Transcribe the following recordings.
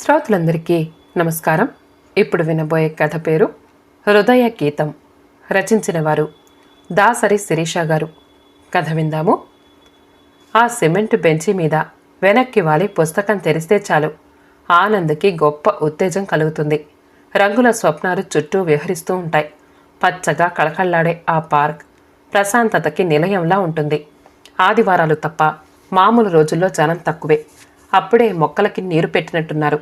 శ్రోతలందరికీ నమస్కారం. ఇప్పుడు వినబోయే కథ పేరు హృదయ గీతం. రచించిన వారు దాసరి శిరీష గారు. కథ విందాము. ఆ సిమెంట్ బెంచి మీద వెనక్కి వాలి పుస్తకం తెరిస్తే చాలు. ఆనంద్కి గొప్ప ఉత్తేజం కలుగుతుంది. రంగుల స్వప్నాలు చుట్టూ విహరిస్తూ ఉంటాయి. పచ్చగా కళకళ్ళాడే ఆ పార్క్ ప్రశాంతతకి నిలయంలా ఉంటుంది. ఆదివారాలు తప్ప మామూలు రోజుల్లో జనం తక్కువే. అప్పుడే మొక్కలకి నీరు పెట్టినట్టున్నారు.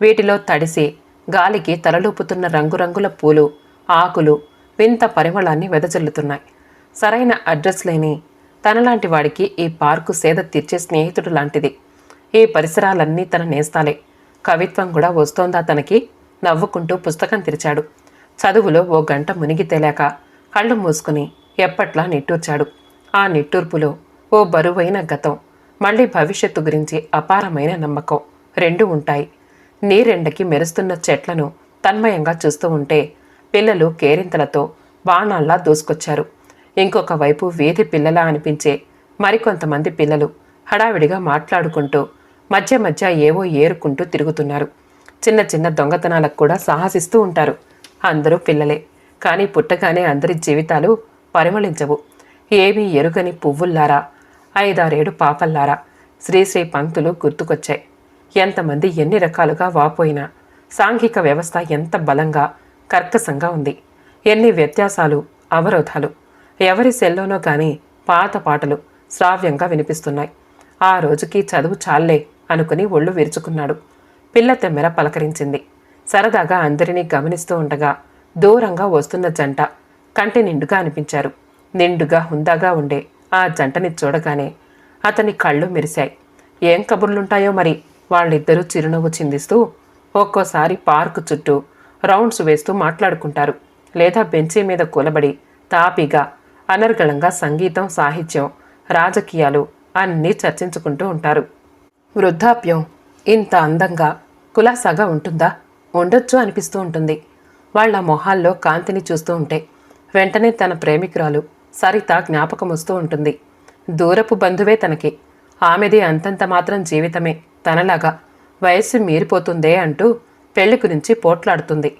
వీటిలో తడిసి గాలికి తలలూపుతున్న రంగురంగుల పూలు ఆకులు వింత పరిమళాన్ని వెదజల్లుతున్నాయి. సరైన అడ్రస్ లేని తనలాంటి వాడికి ఈ పార్కు సేద తీర్చే స్నేహితుడు లాంటిది. ఈ పరిసరాలన్నీ తన నేస్తాలే. కవిత్వం కూడా వస్తోందా తనకి? నవ్వుకుంటూ పుస్తకం తెరిచాడు. చదువులో ఓ గంట మునిగి తేలాక కళ్ళు మూసుకుని ఎప్పట్లా నిట్టూర్చాడు. ఆ నిట్టూర్పులో ఓ బరువైన గతం. మళ్ళీ భవిష్యత్తు గురించి అపారమైన నమ్మకం రెండు ఉంటాయి. నీరెండకి మెరుస్తున్న చెట్లను తన్మయంగా చూస్తూ ఉంటే పిల్లలు కేరింతలతో బాణాల్లా దూసుకొచ్చారు. ఇంకొక వైపు వీధి పిల్లలా అనిపించే మరికొంతమంది పిల్లలు హడావిడిగా మాట్లాడుకుంటూ మధ్య మధ్య ఏవో ఏరుకుంటూ తిరుగుతున్నారు. చిన్న చిన్న దొంగతనాలకు కూడా సాహసిస్తూ ఉంటారు. అందరూ పిల్లలే. కానీ పుట్టగానే అందరి జీవితాలు పరిమళించవు. ఏమీ ఎరుగని పువ్వుల్లారా ఐదారేడు పాపల్లారా శ్రీశ్రీ పంతులు గుర్తుకొచ్చాయి. ఎంతమంది ఎన్ని రకాలుగా వాపోయినా సాంఘిక వ్యవస్థ ఎంత బలంగా కర్కశంగా ఉంది. ఎన్ని వ్యత్యాసాలు అవరోధాలు. ఎవరి సెల్లోనో కానీ పాత పాటలు శ్రావ్యంగా వినిపిస్తున్నాయి. ఆ రోజుకి చదువు చాలే అనుకుని ఒళ్ళు విరుచుకున్నాడు. పిల్ల తెమ్మెర పలకరించింది. సరదాగా అందరినీ గమనిస్తూ ఉండగా దూరంగా వస్తున్న జంట కంటి నిండుగా అనిపించారు. నిండుగా హుందాగా ఉండే ఆ జంటని చూడగానే అతని కళ్ళు మెరిశాయి. ఏం కబుర్లుంటాయో మరి? వాళ్ళిద్దరూ చిరునవ్వు చిందిస్తూ ఒక్కోసారి పార్కు చుట్టూ రౌండ్స్ వేస్తూ మాట్లాడుకుంటారు. లేదా బెంచీ మీద కూలబడి తాపీగా అనర్గళంగా సంగీతం సాహిత్యం రాజకీయాలు అన్నీ చర్చించుకుంటూ ఉంటారు. వృద్ధాప్యం ఇంత అందంగా కులాసాగా ఉంటుందా? ఉండొచ్చు అనిపిస్తూ ఉంటుంది. వాళ్ళ మొహాల్లో కాంతిని చూస్తూ ఉంటే వెంటనే తన ప్రేమికురాలు సరిత జ్ఞాపకం వస్తూ ఉంటుంది. దూరపు బంధువే తనకి. ఆమెది అంతంత మాత్రం జీవితమే తనలాగా. వయస్సు మీరిపోతుందే అంటూ పెళ్ళి గురించి పోట్లాడుతుంది.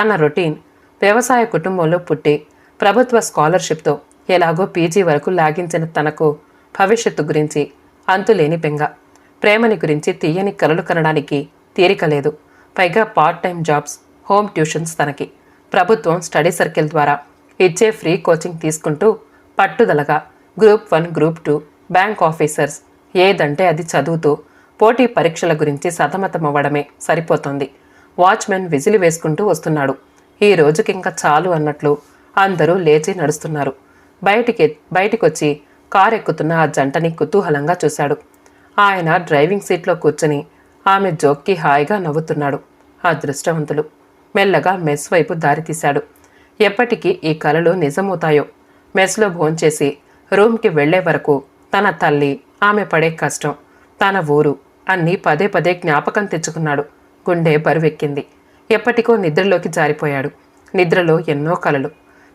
తన రొటీన్ వ్యవసాయ కుటుంబంలో పుట్టి ప్రభుత్వ స్కాలర్షిప్తో ఎలాగో పీజీ వరకు లాగించిన తనకు భవిష్యత్తు గురించి అంతులేని పెంగ ప్రేమని గురించి తీయని కలలు కనడానికి తీరిక లేదు. పైగా part time jobs home tuitions తనకి. ప్రభుత్వం స్టడీ సర్కిల్ ద్వారా ఇచ్చే ఫ్రీ కోచింగ్ తీసుకుంటూ పట్టుదలగా group one group two bank officers ఏదంటే అది చదువుతూ పోటీ పరీక్షల గురించి సతమతమవ్వడమే సరిపోతుంది. వాచ్మెన్ విజిలి వేసుకుంటూ వస్తున్నాడు. ఈ రోజుకింకా చాలు అన్నట్లు అందరూ లేచి నడుస్తున్నారు. బయటికి బయటికొచ్చి కారు ఎక్కుతున్న ఆ జంటని కుతూహలంగా చూశాడు. ఆయన డ్రైవింగ్ సీట్లో కూర్చుని ఆమె జోక్కి హాయిగా నవ్వుతున్నాడు. అదృష్టవంతులు. మెల్లగా మెస్ వైపు దారితీశాడు. ఎప్పటికీ ఈ కలలు నిజమవుతాయో. మెస్లో భోంచేసి రూమ్కి వెళ్ళే వరకు తన తల్లి ఆమె పడే కష్టం తన ఊరు అన్నీ పదే పదే జ్ఞాపకం తెచ్చుకున్నాడు. గుండె బరువెక్కింది. ఎప్పటికో నిద్రలోకి జారిపోయాడు. నిద్రలో ఎన్నో కలలు.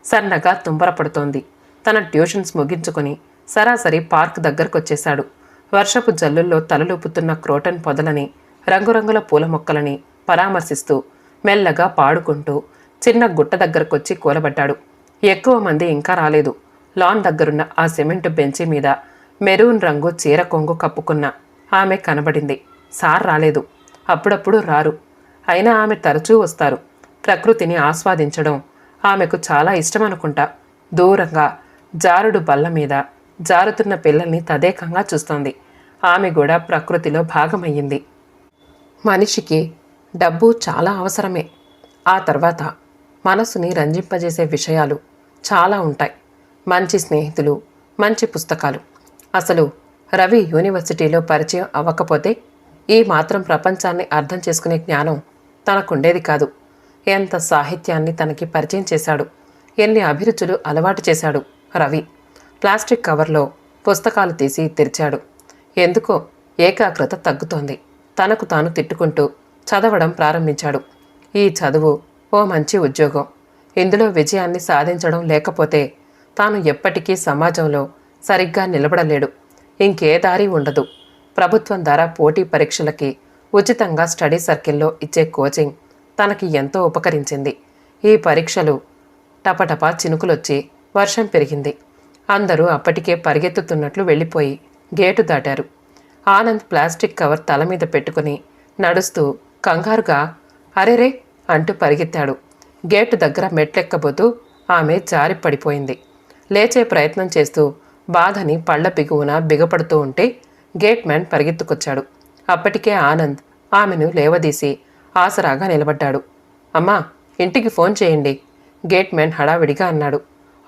సన్నగా తుంబరపడుతోంది. తన ట్యూషన్స్ ముగించుకొని సరాసరి పార్క్ దగ్గరకొచ్చేశాడు. వర్షపు జల్లుల్లో తలలుపుతున్న క్రోటన్ పొదలని రంగురంగుల పూల మొక్కలని పరామర్శిస్తూ మెల్లగా పాడుకుంటూ చిన్న గుట్ట దగ్గరకొచ్చి కూలబడ్డాడు. ఎక్కువ మంది ఇంకా రాలేదు. లాన్ దగ్గరున్న ఆ సిమెంట్ బెంచి మీద మెరూన్ రంగు చీర కొంగు కప్పుకున్న ఆమె కనబడింది. సార్ రాలేదు. అప్పుడప్పుడు రారు. అయినా ఆమె తరచూ వస్తారు. ప్రకృతిని ఆస్వాదించడం ఆమెకు చాలా ఇష్టమనుకుంటా. దూరంగా జారుడు బల్ల మీద జారుతున్న పిల్లల్ని తదేకంగా చూస్తోంది. ఆమె కూడా ప్రకృతిలో భాగమయ్యింది. మనిషికి డబ్బు చాలా అవసరమే. ఆ తర్వాత మనసుని రంజింపజేసే విషయాలు చాలా ఉంటాయి. మంచి స్నేహితులు మంచి పుస్తకాలు. అసలు రవి యూనివర్సిటీలో పరిచయం అవ్వకపోతే ఈ మాత్రం ప్రపంచాన్ని అర్థం చేసుకునే జ్ఞానం తనకుండేది కాదు. ఎంత సాహిత్యాన్ని తనకి పరిచయం చేశాడు. ఎన్ని అభిరుచులు అలవాటు చేశాడు రవి. ప్లాస్టిక్ కవర్లో పుస్తకాలు తీసి తెరిచాడు. ఎందుకో ఏకాగ్రత తగ్గుతోంది. తనకు తాను తిట్టుకుంటూ చదవడం ప్రారంభించాడు. ఈ చదువు ఓ మంచి ఉద్యోగం. ఇందులో విజయాన్ని సాధించడం లేకపోతే తాను ఎప్పటికీ సమాజంలో సరిగ్గా నిలబడలేడు. ఇంకే దారి ఉండదు. ప్రభుత్వం ద్వారా పోటీ పరీక్షలకి ఉచితంగా స్టడీ సర్కిల్లో ఇచ్చే కోచింగ్ తనకి ఎంతో ఉపకరించింది. ఈ పరీక్షలు టపటపా చినుకులొచ్చి వర్షం పెరిగింది. అందరూ అప్పటికే పరిగెత్తుతున్నట్లు వెళ్ళిపోయి గేటు దాటారు. ఆనంద్ ప్లాస్టిక్ కవర్ తల మీద పెట్టుకుని నడుస్తూ కంగారుగా అరెరే అంటూ పరిగెత్తాడు. గేటు దగ్గర మెట్లెక్కబోతూ ఆమె జారి పడిపోయింది లేచే ప్రయత్నం చేస్తూ బాధని పళ్ళ బిగువున బిగపడుతూ ఉంటే గేట్ మ్యాన్ పరిగెత్తుకొచ్చాడు. అప్పటికే ఆనంద్ ఆమెను లేవదీసి ఆసరాగా నిలబడ్డాడు. అమ్మా ఇంటికి ఫోన్ చేయండి గేట్ మ్యాన్ హడావిడిగా అన్నాడు.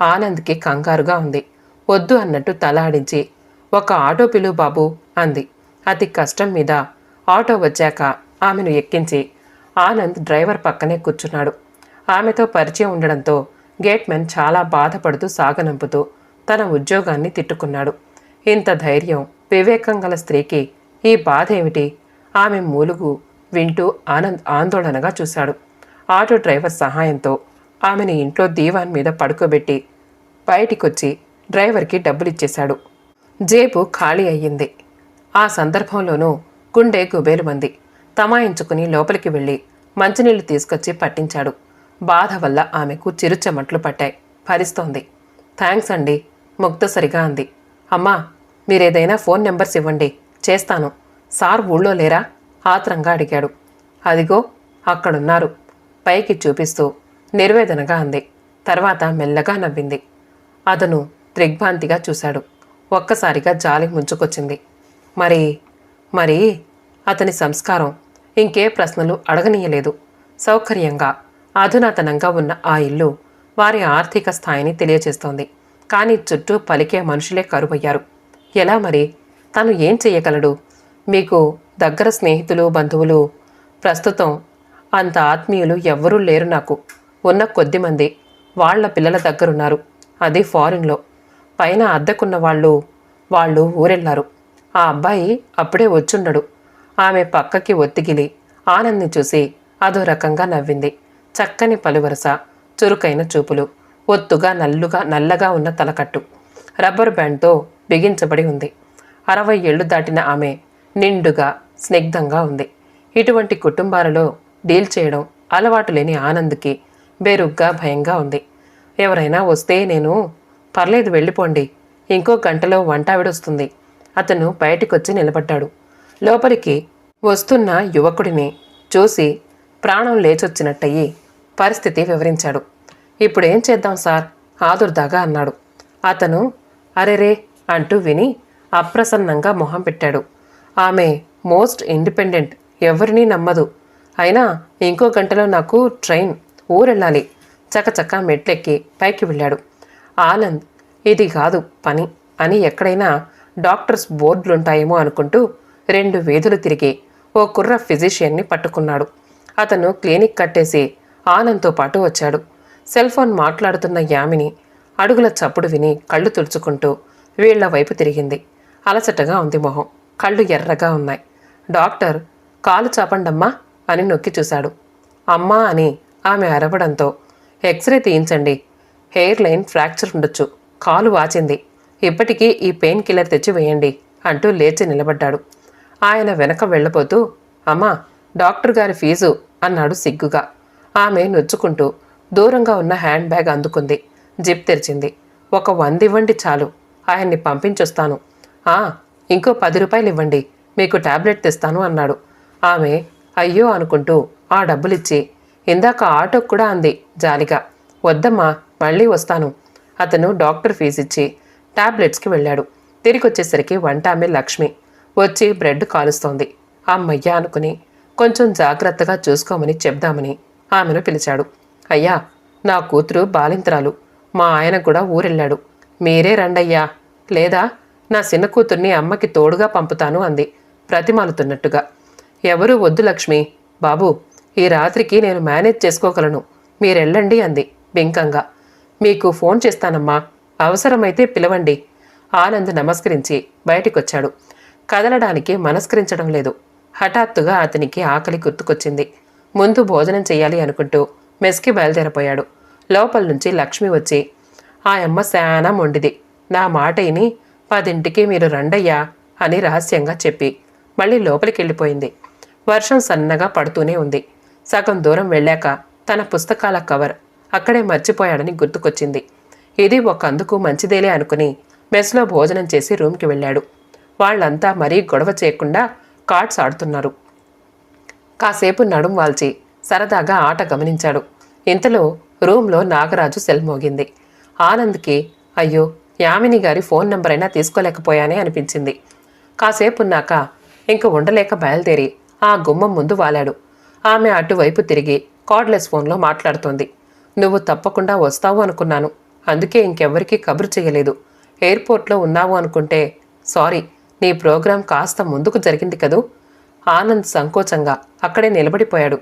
ఆనంద్కి కంగారుగా ఉంది. వద్దు అన్నట్టు తల ఆడించి ఒక ఆటో పిలువు బాబు అంది. అతి కష్టం మీద ఆటో వచ్చాక ఆమెను ఎక్కించి ఆనంద్ డ్రైవర్ పక్కనే కూర్చున్నాడు. ఆమెతో పరిచయం ఉండడంతో గేట్మెన్ చాలా బాధపడుతూ సాగనంపుతూ తన ఉద్యోగాన్ని తిట్టుకున్నాడు. ఇంత ధైర్యం వివేకం గల స్త్రీకి ఈ బాధ ఏమిటి? ఆమె మూలుగు వింటూ ఆనంద్ ఆందోళనగా చూశాడు. ఆటో డ్రైవర్ సహాయంతో ఆమెని ఇంట్లో దీవాన్ మీద పడుకోబెట్టి బయటికొచ్చి డ్రైవర్కి డబ్బులిచ్చేశాడు. జేబు ఖాళీ అయ్యింది. ఆ సందర్భంలోనూ గుండె గుబేలుమంది. తమాయించుకుని లోపలికి వెళ్ళి మంచినీళ్ళు తీసుకొచ్చి పట్టించాడు. బాధ వల్ల ఆమెకు చిరుచెమట్లు పట్టాయి. భరిస్తోంది థ్యాంక్స్ అండి. ముక్తసరిగా అంది. అమ్మా మీరేదైనా ఫోన్ నెంబర్స్ ఇవ్వండి. చేస్తాను. సార్ ఊళ్ళో లేరా? ఆత్రంగా అడిగాడు. అదిగో అక్కడున్నారు. పైకి చూపిస్తూ నిర్వేదనగా అంది. తర్వాత మెల్లగా నవ్వింది. అతను దిగ్భాంతిగా చూశాడు. ఒక్కసారిగా జాలి ముంచుకొచ్చింది. మరి మరి అతని సంస్కారం ఇంకే ప్రశ్నలు అడగనీయలేదు. సౌకర్యంగా అధునాతనంగా ఉన్న ఆ ఇల్లు వారి ఆర్థిక స్థాయిని తెలియజేస్తోంది కానీ చుట్టూ పలికే మనుషులే కరువయ్యారు. ఎలా మరి? తను ఏం చెయ్యగలడు? మీకు దగ్గర స్నేహితులు బంధువులు ప్రస్తుతం అంత ఆత్మీయులు ఎవ్వరూ లేరు నాకు. ఉన్న కొద్దిమంది వాళ్ళ పిల్లల దగ్గరున్నారు. అది ఫారిన్లో. పైన అద్దెకున్న వాళ్ళు వాళ్ళు ఊరెళ్ళారు. ఆ అబ్బాయి అప్పుడే వచ్చుండడు. ఆమె పక్కకి ఒత్తిగిలి ఆనంద్ని చూసి అదో రకంగా నవ్వింది. చక్కని పలువరస చురుకైన చూపులు ఒత్తుగా నల్లుగా నల్లగా ఉన్న తలకట్టు. రబ్బర్ బ్యాండ్తో బిగించబడి ఉంది. అరవై ఏళ్ళు దాటిన ఆమె నిండుగా స్నిగ్ధంగా ఉంది. ఇటువంటి కుటుంబాలలో డీల్ చేయడం అలవాటు లేని ఆనంద్కి బెరుగ్గా భయంగా ఉంది. ఎవరైనా వస్తే నేను పర్లేదు వెళ్ళిపోండి. ఇంకో గంటలో వంటావిడొస్తుంది అతను బయటికొచ్చి నిలబడ్డాడు. లోపలికి వస్తున్న యువకుడిని చూసి ప్రాణం లేచొచ్చినట్టయి పరిస్థితి వివరించాడు. ఇప్పుడేం చేద్దాం సార్? ఆదుర్దాగా అన్నాడు. అతను అరెరే అంటూ విని అప్రసన్నంగా మొహం పెట్టాడు. ఆమె మోస్ట్ ఇండిపెండెంట్ ఎవరినీ నమ్మదు. అయినా ఇంకో గంటలో నాకు ట్రైన్ ఊరెళ్ళాలి. చకచక మెట్లెక్కి పైకి వెళ్ళాడు. ఆనంద్ ఇది కాదు పని అని ఎక్కడైనా డాక్టర్స్ బోర్డులుంటాయేమో అనుకుంటూ రెండు వీధులు తిరిగి ఓ కుర్ర ఫిజిషియన్ని పట్టుకున్నాడు. అతను క్లినిక్ కట్టేసి ఆనంద్తో పాటు వచ్చాడు. సెల్ ఫోన్ మాట్లాడుతున్న యామిని అడుగుల చప్పుడు విని కళ్ళు తుడుచుకుంటూ వీళ్ళ వైపు తిరిగింది. అలసటగా ఉంది మొహం. కళ్ళు ఎర్రగా ఉన్నాయి. డాక్టర్ కాలు చాపండమ్మా అని నొక్కి చూశాడు. అమ్మా అని ఆమె అరవడంతో ఎక్స్రే తీయించండి. హెయిర్ లైన్ ఫ్రాక్చర్ ఉండొచ్చు. కాలు వాచింది. ఇప్పటికీ ఈ పెయిన్ కిల్లర్ తెచ్చి వేయండి అంటూ లేచి నిలబడ్డాడు. ఆయన వెనక వెళ్ళబోతూ అమ్మా డాక్టర్ గారి ఫీజు అన్నాడు సిగ్గుగా. ఆమె నొచ్చుకుంటూ దూరంగా ఉన్న హ్యాండ్ బ్యాగ్ అందుకుంది. జిప్ తెరిచింది. ఒక వంద ఇవ్వండి చాలు. ఆయన్ని పంపించొస్తాను. ఆ ఇంకో పది రూపాయలు ఇవ్వండి మీకు టాబ్లెట్ తెస్తాను అన్నాడు. ఆమె అయ్యో అనుకుంటూ ఆ డబ్బులిచ్చి ఇందాక ఆటోకు కూడా అంది జాలిగా. వద్దమ్మా మళ్ళీ వస్తాను. అతను డాక్టర్ ఫీజు ఇచ్చి టాబ్లెట్స్కి వెళ్ళాడు. తిరిగి వచ్చేసరికి వంట ఆమె లక్ష్మి. వచ్చి బ్రెడ్ కాలుస్తోంది. అమ్మయ్యా అనుకుని కొంచెం జాగ్రత్తగా చూసుకోమని చెప్దామని ఆమెను పిలిచాడు. అయ్యా నా కూతురు బాలింతరాలు. మా ఆయన కూడా ఊరెళ్ళాడు. మీరే రండయ్యా. లేదా నా చిన్న కూతుర్ని అమ్మకి తోడుగా పంపుతాను అంది ప్రతిమాలుతున్నట్టుగా. ఎవరూ వద్దు లక్ష్మి. బాబు ఈ రాత్రికి నేను మేనేజ్ చేసుకోగలను. మీరెళ్ళండి అంది బింకంగా. మీకు ఫోన్ చేస్తానమ్మా. అవసరమైతే పిలవండి. ఆనంద్ నమస్కరించి బయటికొచ్చాడు. కదలడానికి మనస్కరించడం లేదు. హఠాత్తుగా అతనికి ఆకలి గుర్తుకొచ్చింది. ముందు భోజనం చేయాలి అనుకుంటూ మెస్కి బయలుదేరపోయాడు. లోపల నుంచి లక్ష్మి వచ్చి ఆ అమ్మ శానా మొండిది. నా మాట విని పదింటికి మీరు రండయ్యా అని రహస్యంగా చెప్పి మళ్ళీ లోపలికి వెళ్ళిపోయింది. వర్షం సన్నగా పడుతూనే ఉంది. సగం దూరం వెళ్ళాక తన పుస్తకాల కవర్ అక్కడే మర్చిపోయాడని గుర్తుకొచ్చింది. ఇది ఒక అందుకు మంచిదేలే అనుకుని మెస్లో భోజనం చేసి రూమ్కి వెళ్ళాడు. వాళ్ళంతా మరీ గొడవ చేయకుండా కార్డ్స్ ఆడుతున్నారు. కాసేపు నడుం వాల్చి సరదాగా ఆట గమనించాడు. ఇంతలో రూమ్లో నాగరాజు సెల్ మోగింది. ఆనంద్కి అయ్యో యామిని గారి ఫోన్ నంబర్ అయినా తీసుకోలేకపోయానే అనిపించింది. కాసేపున్నాక ఇంక ఉండలేక బయలుదేరి ఆ గుమ్మం ముందు వాలాడు. ఆమె అటువైపు తిరిగి కార్డ్లెస్ ఫోన్లో మాట్లాడుతోంది. నువ్వు తప్పకుండా వస్తావు అనుకున్నాను. అందుకే ఇంకెవ్వరికీ కబురు చేయలేదు ఎయిర్పోర్ట్లో ఉన్నావు అనుకుంటే సారీ. నీ ప్రోగ్రాం కాస్త ముందుకు జరిగింది కదూ? ఆనంద్ సంకోచంగా అక్కడే నిలబడిపోయాడు.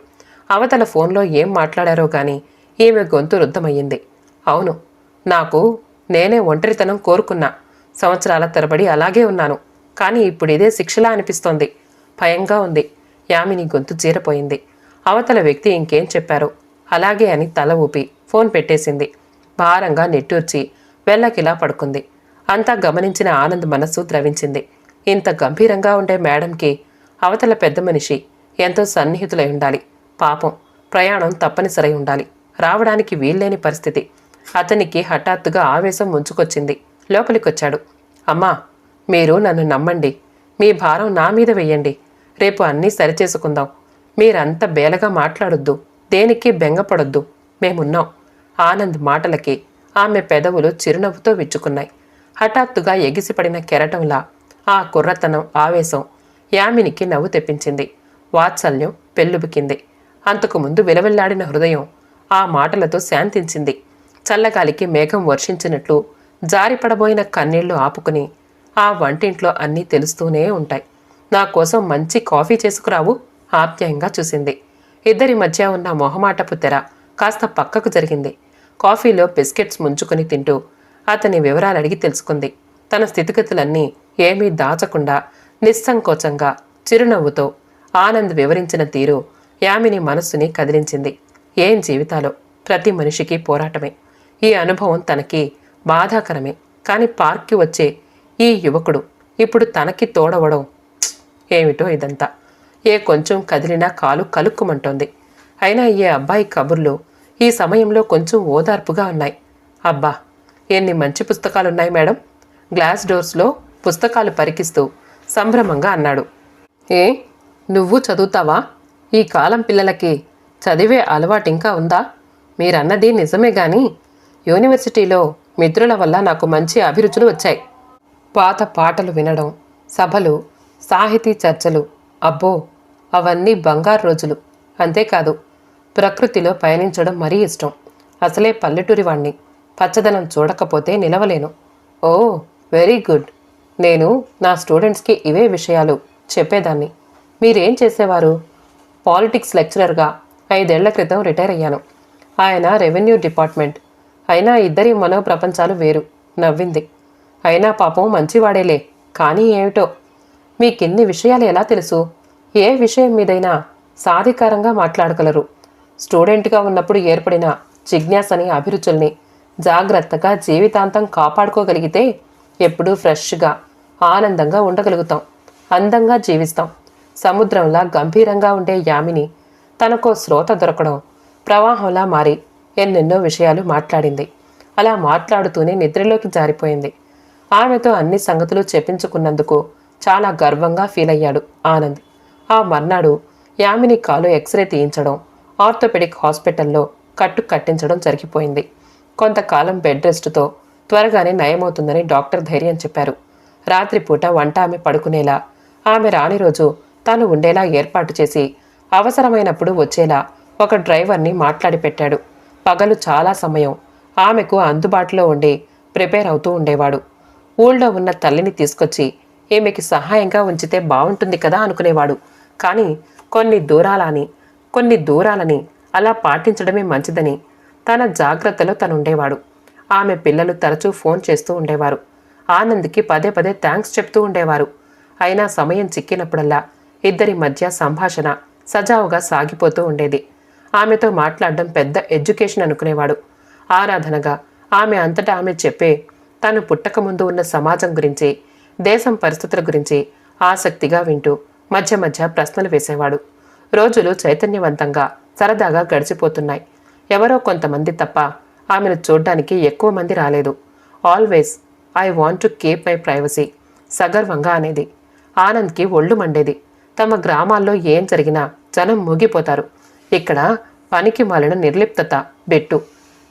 అవతల ఫోన్లో ఏం మాట్లాడారో గాని ఈమె గొంతు రుద్ధమయ్యింది అవును నాకు నేనే ఒంటరితనం కోరుకున్నా. సంవత్సరాల తరబడి అలాగే ఉన్నాను. కానీ ఇప్పుడు ఇదే శిక్షలా అనిపిస్తోంది. భయంగా ఉంది. యామిని గొంతు చీరపోయింది. అవతల వ్యక్తి ఇంకేం చెప్పారో? అలాగే అని తల ఊపి ఫోన్ పెట్టేసింది. భారంగా నెట్టూర్చి వెళ్ళకిలా పడుకుంది. అంతా గమనించిన ఆనంద్ మనస్సు ద్రవించింది. ఇంత గంభీరంగా ఉండే మేడంకి అవతల పెద్ద మనిషి ఎంతో సన్నిహితులై ఉండాలి. పాపం ప్రయాణం తప్పనిసరై ఉండాలి. రావడానికి వీల్లేని పరిస్థితి. అతనికి హఠాత్తుగా ఆవేశం ముంచుకొచ్చింది. లోపలికొచ్చాడు. అమ్మా మీరు నన్ను నమ్మండి. మీ భారం నా మీద వెయ్యండి రేపు అన్నీ సరిచేసుకుందాం. మీరంత బేలగా మాట్లాడొద్దు. దేనికి బెంగపడొద్దు. మేమున్నాం. ఆనంద్ మాటలకి ఆమె పెదవులు చిరునవ్వుతో విచ్చుకున్నాయి. హఠాత్తుగా ఎగిసిపడిన కెరటంలా ఆ కుర్రతనం ఆవేశం యామినికి నవ్వు తెప్పించింది. వాత్సల్యం పెళ్ళుబికింది అంతకుముందు విలవిల్లాడిన హృదయం ఆ మాటలతో శాంతించింది. చల్లగాలికి మేఘం వర్షించినట్లు జారిపడబోయిన కన్నీళ్ళు ఆపుకుని ఆ వంటింట్లో అన్నీ తెలుస్తూనే ఉంటాయి. నా కోసం మంచి కాఫీ చేసుకురావు ఆప్యాయంగా చూసింది. ఇద్దరి మధ్య ఉన్న మొహమాటపు తెర కాస్త పక్కకు జరిగింది. కాఫీలో బిస్కెట్స్ ముంచుకొని తింటూ అతని వివరాలు అడిగి తెలుసుకుంది. తన స్థితిగతులన్నీ ఏమీ దాచకుండా నిస్సంకోచంగా చిరునవ్వుతో ఆనంద్ వివరించిన తీరు యామిని మనస్సుని కదిలించింది. ఏం జీవితాలో? ప్రతి మనిషికి పోరాటమే. ఈ అనుభవం తనకి బాధాకరమే. కానీ పార్క్కి వచ్చే ఈ యువకుడు ఇప్పుడు తనకి తోడవడం ఏమిటో ఇదంతా. ఏ కొంచెం కదిలినా కాలు కలుక్కుమంటోంది. అయినా ఈ అబ్బాయి కబుర్లు ఈ సమయంలో కొంచెం ఓదార్పుగా ఉన్నాయి. అబ్బా ఎన్ని మంచి పుస్తకాలున్నాయి మేడం. గ్లాస్ డోర్స్లో పుస్తకాలు పరికిస్తూ సంభ్రమంగా అన్నాడు. ఏ నువ్వు చదువుతావా? ఈ కాలం పిల్లలకి చదివే అలవాటు ఇంకా ఉందా? మీరన్నది నిజమే గాని యూనివర్సిటీలో మిత్రుల వల్ల నాకు మంచి అభిరుచులు వచ్చాయి. పాత పాటలు వినడం సభలు సాహితీ చర్చలు అబ్బో అవన్నీ బంగారు రోజులు. అంతేకాదు ప్రకృతిలో పయనించడం మరీ ఇష్టం. అసలే పల్లెటూరి వాణ్ణి పచ్చదనం చూడకపోతే నిలవలేను. ఓ వెరీ గుడ్. నేను నా స్టూడెంట్స్కి ఇవే విషయాలు చెప్పేదాన్ని. మీరేం చేసేవారు? పాలిటిక్స్ లెక్చరర్గా ఐదేళ్ళ క్రితం రిటైర్ అయ్యాను. ఆయన రెవెన్యూ డిపార్ట్మెంట్. అయినా ఇద్దరి మనోప్రపంచాలు వేరు. నవ్వింది. అయినా పాపం మంచివాడేలే. కానీ ఏమిటో? మీకిన్ని విషయాలు ఎలా తెలుసు? ఏ విషయం మీదైనా సాధికారంగా మాట్లాడగలరు. స్టూడెంట్గా ఉన్నప్పుడు ఏర్పడిన జిజ్ఞాసని అభిరుచుల్ని జాగ్రత్తగా జీవితాంతం కాపాడుకోగలిగితే ఎప్పుడూ ఫ్రెష్గా ఆనందంగా ఉండగలుగుతాం. అందంగా జీవిస్తాం. సముద్రంలా గంభీరంగా ఉండే యామిని తనకో శ్రోత దొరకడం ప్రవాహంలా మారి ఎన్నెన్నో విషయాలు మాట్లాడింది. అలా మాట్లాడుతూనే నిద్రలోకి జారిపోయింది. ఆమెతో అన్ని సంగతులు చెప్పించుకున్నందుకు చాలా గర్వంగా ఫీల్ అయ్యాడు ఆనంద్. ఆ మర్నాడు యామిని కాలు ఎక్స్రే తీయించడం ఆర్థోపెడిక్ హాస్పిటల్లో కట్టు కట్టించడం జరిగిపోయింది. కొంతకాలం బెడ్ రెస్ట్తో త్వరగానే నయమవుతుందని డాక్టర్ ధైర్యం చెప్పారు. రాత్రిపూట వంట ఆమె పడుకునేలా. ఆమె రాని రోజు తాను ఉండేలా ఏర్పాటు చేసి అవసరమైనప్పుడు వచ్చేలా ఒక డ్రైవర్ని మాట్లాడి పెట్టాడు. పగలు చాలా సమయం. ఆమెకు అందుబాటులో ఉండి ప్రిపేర్ అవుతూ ఉండేవాడు. ఊళ్ళో ఉన్న తల్లిని తీసుకొచ్చి ఈమెకి సహాయంగా ఉంచితే బాగుంటుంది కదా అనుకునేవాడు. కానీ కొన్ని దూరాలని కొన్ని దూరాలని అలా పాటించడమే మంచిదని తన జాగ్రత్తలో తను ఉండేవాడు ఆమె పిల్లలు తరచూ ఫోన్ చేస్తూ ఉండేవారు. ఆనంద్కి పదే పదే థ్యాంక్స్ చెప్తూ ఉండేవారు. అయినా సమయం చిక్కినప్పుడల్లా ఇద్దరి మధ్య సంభాషణ సజావుగా సాగిపోతూ ఉండేది. ఆమెతో మాట్లాడడం పెద్ద ఎడ్యుకేషన్ అనుకునేవాడు. ఆరాధనగా ఆమె అంతటా ఆమె చెప్పే తాను పుట్టకముందు ఉన్న సమాజం గురించి దేశం పరిస్థితుల గురించి ఆసక్తిగా వింటూ మధ్య మధ్య ప్రశ్నలు వేసేవాడు. రోజులు చైతన్యవంతంగా సరదాగా గడిచిపోతున్నాయి. ఎవరో కొంతమంది తప్ప ఆమెను చూడ్డానికి ఎక్కువ మంది రాలేదు. Always I want to keep my privacy సగర్వంగా అనేది. ఆనంద్కి ఒళ్ళు మండేది. తమ గ్రామాల్లో ఏం జరిగినా జనం మూగిపోతారు. ఇక్కడ పనికి మాలిన నిర్లిప్తత బెట్టు.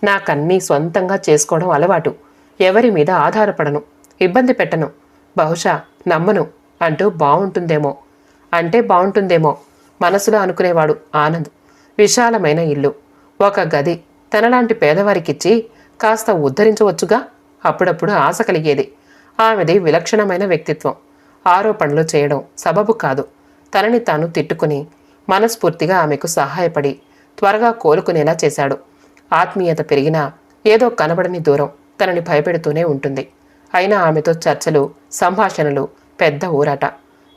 నాకన్నీ సొంతంగా చేసుకోవడం అలవాటు. ఎవరి మీద ఆధారపడను. ఇబ్బంది పెట్టను. బహుశా నమ్మను అంటూ బాగుంటుందేమో అంటే బాగుంటుందేమో మనసులో అనుకునేవాడు ఆనంద్. విశాలమైన ఇల్లు. ఒక గది తనలాంటి పేదవారికిచ్చి కాస్త ఉద్ధరించవచ్చుగా? అప్పుడప్పుడు ఆశ కలిగేది. ఆమెది విలక్షణమైన వ్యక్తిత్వం. ఆరోపణలు చేయడం సబబు కాదు. తనని తాను తిట్టుకుని మనస్ఫూర్తిగా ఆమెకు సహాయపడి త్వరగా కోలుకునేలా చేశాడు. ఆత్మీయత పెరిగినా ఏదో కనబడని దూరం తనని భయపెడుతూనే ఉంటుంది. అయినా ఆమెతో చర్చలు సంభాషణలు పెద్ద ఊరాట.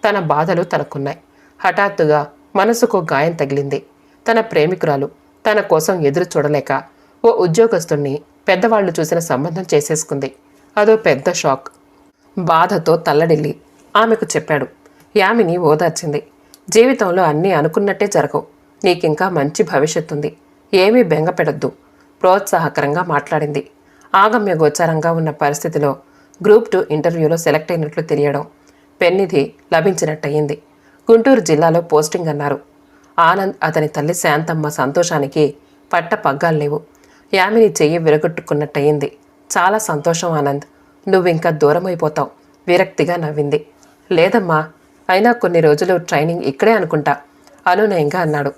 తన బాధలు తనకున్నాయి. హఠాత్తుగా మనసుకు గాయం తగిలింది. తన ప్రేమికురాలు తన కోసం ఎదురు చూడలేక ఓ ఉద్యోగస్తుణ్ణి పెద్దవాళ్ళు చూసిన సంబంధం చేసేసుకుంది. అదో పెద్ద షాక్. బాధతో తల్లడిల్లి ఆమెకు చెప్పాడు. యామిని ఓదార్చింది. జీవితంలో అన్నీ అనుకున్నట్టే జరగవు. నీకింకా మంచి భవిష్యత్తు ఉంది ఏమీ బెంగపెడద్దు. ప్రోత్సాహకరంగా మాట్లాడింది. ఆగమ్య గోచారంగా ఉన్న పరిస్థితిలో గ్రూప్ టూ ఇంటర్వ్యూలో సెలెక్ట్ అయినట్లు తెలియడం పెన్నిధి లభించినట్టయింది. గుంటూరు జిల్లాలో పోస్టింగ్ అన్నారు. ఆనంద్ అతని తల్లి శాంతమ్మ సంతోషానికి పట్ట పగ్గాలు లేవు. యామిని చెయ్యి విరగొట్టుకున్నట్టయింది. చాలా సంతోషం ఆనంద్. నువ్వింకా దూరమైపోతావు. విరక్తిగా నవ్వింది. లేదమ్మా అయినా కొన్ని రోజులు ట్రైనింగ్ ఇక్కడే అనుకుంటా అనునయంగా అన్నాడు.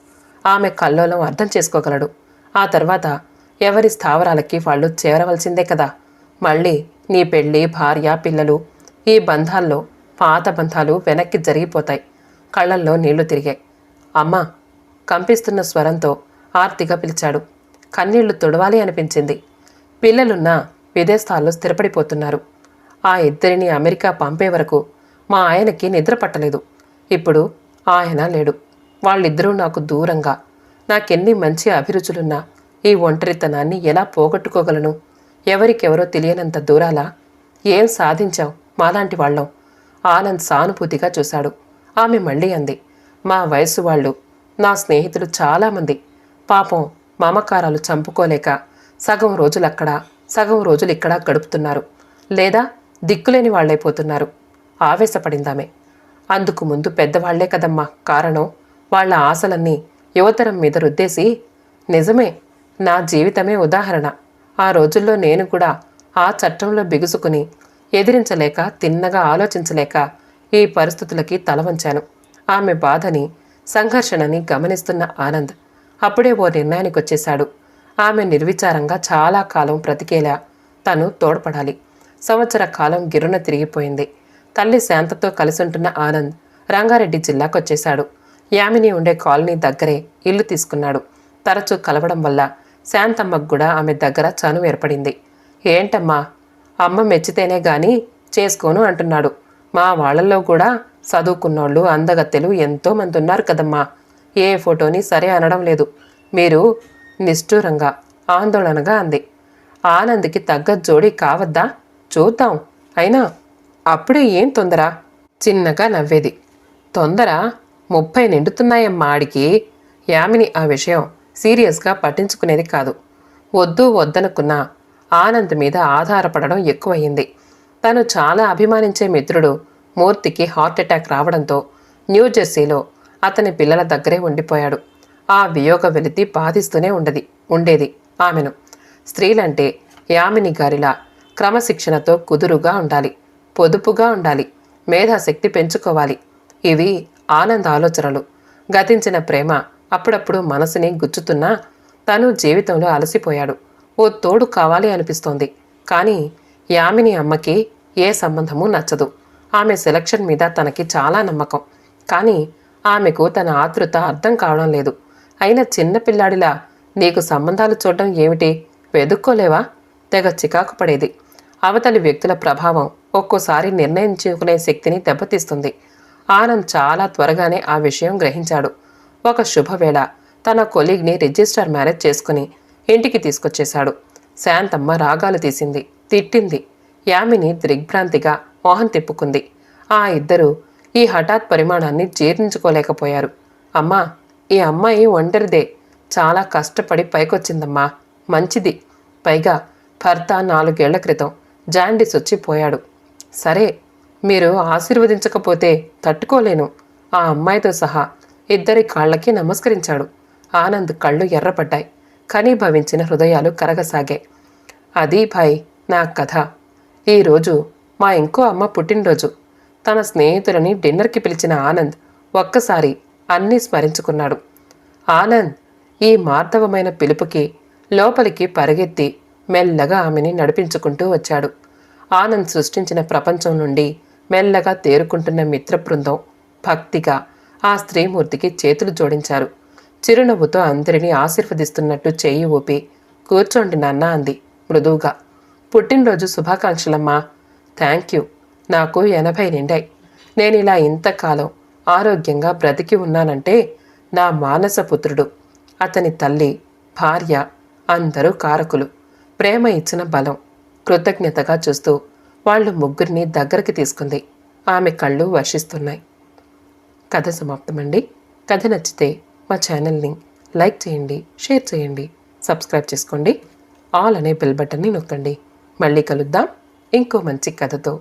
ఆమె కల్లోలం అర్థం చేసుకోగలడు. ఆ తర్వాత ఎవరి స్థావరాలకి వాళ్ళు చేరవలసిందే కదా. మళ్ళీ నీ పెళ్ళి భార్య పిల్లలు ఈ బంధాల్లో పాత బంధాలు వెనక్కి జరిగిపోతాయి. కళ్ళల్లో నీళ్ళు తిరిగాయి. అమ్మా కంపిస్తున్న స్వరంతో ఆర్తిగా పిలిచాడు. కన్నీళ్ళు తుడవాలి అనిపించింది. పిల్లలున్నా విదేశాల్లో స్థిరపడిపోతున్నారు. ఆ ఇద్దరిని అమెరికా పంపే వరకు మా ఆయనకి నిద్ర పట్టలేదు. ఇప్పుడు ఆయన లేడు. వాళ్ళిద్దరూ నాకు దూరంగా. నాకెన్ని మంచి అభిరుచులున్నా ఈ ఒంటరితనాన్ని ఎలా పోగొట్టుకోగలను? ఎవరికెవరో తెలియనంత దూరాలా? ఏం సాధించావు మాలాంటి వాళ్ళం? ఆనంద్ సానుభూతిగా చూశాడు. ఆమె మళ్ళీ అంది మా వయసు వాళ్ళు నా స్నేహితులు చాలామంది పాపం మామకారాలు చంపుకోలేక సగం రోజులు అక్కడ సగం రోజులు ఇక్కడ గడుపుతున్నారు. లేదా దిక్కులేని వాళ్ళైపోతున్నారు ఆవేశపడిందామే. అందుకు ముందు పెద్దవాళ్ళే కదమ్మా. కారణం వాళ్ళ ఆశలన్నీ యువతరం మీద రుద్దేసి నిజమే నా జీవితమే ఉదాహరణ. ఆ రోజుల్లో నేను కూడా ఆ చట్టంలో బిగుసుకుని ఎదిరించలేక తిన్నగా ఆలోచించలేక ఈ పరిస్థితులకి తల వంచాను ఆమె బాధని సంఘర్షణని గమనిస్తున్న ఆనంద్ అప్పుడే ఓ నిర్ణయానికి వచ్చేశాడు. ఆమె నిర్విచారంగా చాలా కాలం బ్రతికేలా తను తోడ్పడాలి. సంవత్సర కాలం గిరున తిరిగిపోయింది. తల్లి శాంతతో కలిసి ఉంటున్న ఆనంద్ రంగారెడ్డి జిల్లాకు వచ్చేశాడు యామిని ఉండే కాలనీ దగ్గరే ఇల్లు తీసుకున్నాడు. తరచూ కలవడం వల్ల శాంతమ్మకు కూడా ఆమె దగ్గర చనువు ఏర్పడింది. ఏంటమ్మా అమ్మ మెచ్చితేనే గాని చేసుకోను అంటున్నాడు. మా వాళ్ళల్లో కూడా చదువుకున్నోళ్ళు అందగత్తెలు ఎంతోమంది ఉన్నారు కదమ్మా. ఏ ఫోటోని సరే అనడం లేదు. మీరు నిష్ఠూరంగా ఆందోళనగా అంది. ఆనంద్కి తగ్గ జోడి కావద్దా? చూద్దాం. అయినా అప్పుడే ఏం తొందర? చిన్నగా నవ్వేది. తొందర ముప్పై నిండుతున్నాయమ్మ ఆడికి. యామిని ఆ విషయం సీరియస్గా పట్టించుకునేది కాదు. వద్దు వద్దనుకున్న ఆనంద్ మీద ఆధారపడడం ఎక్కువయింది తను చాలా అభిమానించే మిత్రుడు మూర్తికి హార్ట్ అటాక్ రావడంతో న్యూజెర్సీలో అతని పిల్లల దగ్గరే ఉండిపోయాడు. ఆ వియోగ వెలితి బాధిస్తూనే ఉండది ఉండేది ఆమెను. స్త్రీలంటే యామిని గారిలా క్రమశిక్షణతో కుదురుగా ఉండాలి పొదుపుగా ఉండాలి మేధాశక్తి పెంచుకోవాలి. ఇవి ఆనంద ఆలోచనలు గతించిన ప్రేమ అప్పుడప్పుడు మనసుని గుచ్చుతున్నా తను జీవితంలో అలసిపోయాడు. ఓ తోడు కావాలి అనిపిస్తోంది కానీ యామిని అమ్మకి ఏ సంబంధము నచ్చదు. ఆమె సెలక్షన్ మీద తనకి చాలా నమ్మకం కానీ ఆమెకు తన ఆతృత అర్థం కావడం లేదు. అయినా చిన్న పిల్లాడిలా నీకు సంబంధాలు చూడడం ఏమిటి? వెదుక్కోలేవా? తెగ చికాకు పడేది. అవతలి వ్యక్తుల ప్రభావం ఒక్కోసారి నిర్ణయించుకునే శక్తిని దెబ్బతీస్తుంది. ఆనంద్ చాలా త్వరగానే ఆ విషయం గ్రహించాడు. ఒక శుభవేళ తన కొలీగ్ని రిజిస్టర్ మ్యారేజ్ చేసుకుని ఇంటికి తీసుకొచ్చేశాడు. శాంతమ్మ రాగాలు తీసింది తిట్టింది. యామిని దిగ్భ్రాంతిగా మొహం తిప్పుకుంది. ఆ ఇద్దరూ ఈ హఠాత్ పరిమాణాన్ని జీర్ణించుకోలేకపోయారు. అమ్మా ఈ అమ్మాయి ఒంటరిదే. చాలా కష్టపడి పైకొచ్చిందమ్మా. మంచిది. పైగా భర్త నాలుగేళ్ళ క్రితం జాండీస్ వచ్చి పోయాడు. సరే మీరు ఆశీర్వదించకపోతే తట్టుకోలేను. ఆ అమ్మాయితో సహా ఇద్దరి కాళ్ళకి నమస్కరించాడు. ఆనంద్ కళ్ళు ఎర్రపడ్డాయి. కనీభవించిన హృదయాలు కరగసాగాయి. అది భాయ్ నా కథ. ఈరోజు మా ఇంకో అమ్మ పుట్టినరోజు. తన స్నేహితులని డిన్నర్కి పిలిచిన ఆనంద్ ఒక్కసారి అన్నీ స్మరించుకున్నాడు. ఆనంద్ ఈ మార్ధవమైన పిలుపుకి లోపలికి పరిగెత్తి మెల్లగా ఆమెని నడిపించుకుంటూ వచ్చాడు. ఆనంద్ సృష్టించిన ప్రపంచం నుండి మెల్లగా తేరుకుంటున్న మిత్ర బృందం భక్తిగా ఆ స్త్రీమూర్తికి చేతులు జోడించారు. చిరునవ్వుతో అందరినీ ఆశీర్వదిస్తున్నట్టు చేయి ఊపి కూర్చోండి నాన్న అంది మృదువుగా. పుట్టినరోజు శుభాకాంక్షలమ్మా. థ్యాంక్ యూ నాకు ఎనభై నిండాయి నేను ఇలా ఇంతకాలం ఆరోగ్యంగా బ్రతికి ఉన్నానంటే నా మానసపుత్రుడు అతని తల్లి భార్య అందరూ కారకులు. ప్రేమ ఇచ్చిన బలం కృతజ్ఞతగా చూస్తూ వాళ్ళు ముగ్గురిని దగ్గరికి తీసుకుంది. ఆమె కళ్ళు వర్షిస్తున్నాయి. కథ సమాప్తమండి. కథ నచ్చితే మా ఛానల్ని లైక్ చేయండి షేర్ చేయండి సబ్స్క్రైబ్ చేసుకోండి. ఆల్ అనే బెల్ బటన్ని నొక్కండి. మళ్ళీ కలుద్దాం. ఇంకో మంచి కథతో